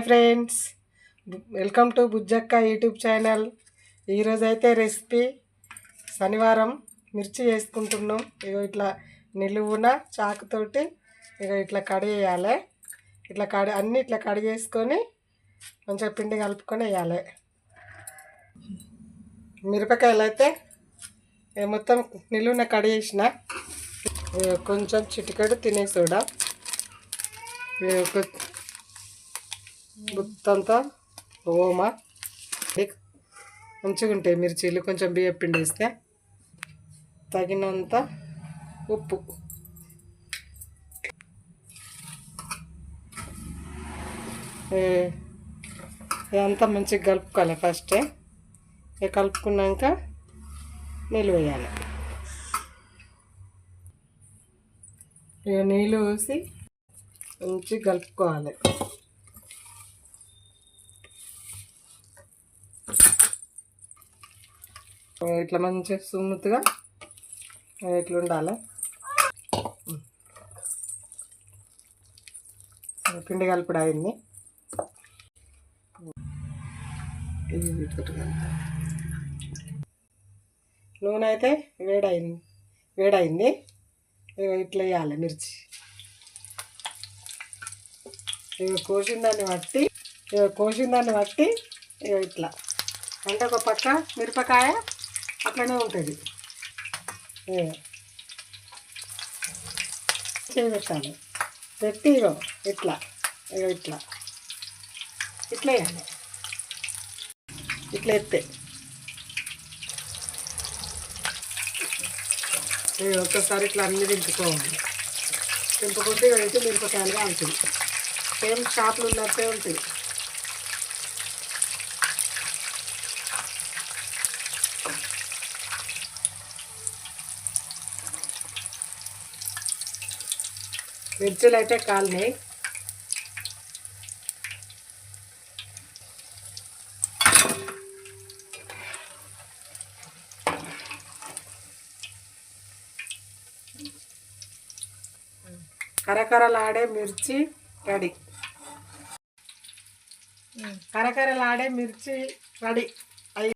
Hi friends. Welcome to Bujjakka YouTube channel. ఈరోజు అయితే recipe శనివారం మిర్చి వేసుకుంటున్నాం. ఇగో ఇట్లా నిలువున చాకుతోటి ఇగో ఇట్లా కడిగేయాలి. ఇట్లా కడి అన్నీ ఇట్లా కడిగేసుకొని మంచిగా పిండి కలుపుకొని వేయాలి. మిరపకాయలు అయితే మొత్తం నిలువున కడిగేసిన. కొంచెం చిటికెడు తినేసి చూడ గుత్తంతా ఓమా. మంచిగా ఉంటాయి మిర్చీలు. కొంచెం బియ్యం పిండి వేస్తే తగినంత ఉప్పు. ఇదంతా మంచిగా కలుపుకోవాలి ఫస్ట్ ఇక కలుపుకున్నాక నీళ్ళు వేయాలి. ఇక నీళ్ళు పోసి మంచిగా కలుపుకోవాలి. ఇట్లా మంచిగా స్మూత్గా ఇట్లా ఉండాలి. పిండి కలుపుడు అయింది. నూనె అయితే వేడైంది వేడైంది. ఇగో ఇట్లా వేయాలి మిర్చి. ఇక కోసిన దాన్ని బట్టి ఇక కోసిన దాన్ని బట్టి ఇక ఇట్లా. అంటే ఒక పక్క మిరపకాయ అట్లనే ఉంటుంది. పెట్టాలి. పెట్టి ఇట్లా. ఇట్లా. ఇట్లా వేయాలి. ఇట్లా ఎత్తే. ఒక్కసారి ఇట్లా అన్ని దింపుకోవాలి. దింపుకుంటే ఇక అయితే ఉంటుంది సేమ్ షాపులు ఉన్నట్టే ఉంటుంది మిర్చిలు అయితే కాలినాయి కరకరలాడే మిర్చి రెడీ. కరకరలాడే మిర్చి రెడీ.